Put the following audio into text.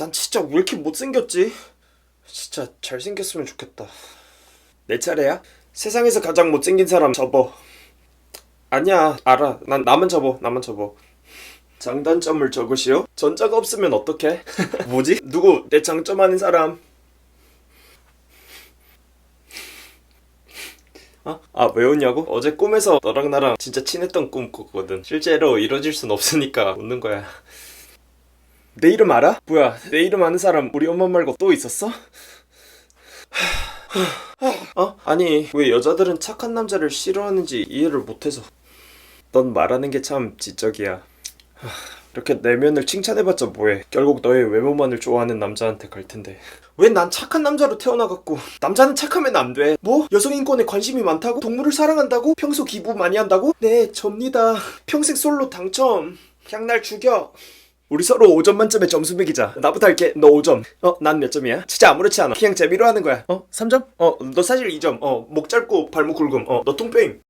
난 진짜 왜 이렇게 못생겼지? 진짜 잘생겼으면 좋겠다. 내 차례야? 세상에서 가장 못생긴 사람 접어. 아니야, 알아. 난 나만 접어, 나만 접어. 장단점을 적으시오? 전자가 없으면 어떡해? 뭐지? 누구 내 장점 아는 사람? 아, 아, 왜 웃냐고? 어제 꿈에서 너랑 나랑 진짜 친했던 꿈 꿨거든. 실제로 이뤄질 순 없으니까 웃는 거야. 내 이름 알아? 뭐야, 내 이름 아는 사람 우리 엄마 말고 또 있었어? 어? 아니, 왜 여자들은 착한 남자를 싫어하는지 이해를 못해서. 넌 말하는 게 참 지적이야. 하, 이렇게 내면을 칭찬해봤자 뭐해. 결국 너의 외모만을 좋아하는 남자한테 갈 텐데. 왜 난 착한 남자로 태어나갖고 남자는 착하면 안 돼. 뭐? 여성 인권에 관심이 많다고? 동물을 사랑한다고? 평소 기부 많이 한다고? 네, 접니다. 평생 솔로 당첨. 그냥 날 죽여. 우리 서로 5점 만점에 점수 매기자. 나부터 할게. 너 5점. 어, 난 몇 점이야? 진짜 아무렇지 않아. 그냥 재미로 하는 거야. 어, 3점? 어, 너 사실 2점. 어, 목 짧고 발목 굵음. 어, 너 통페임.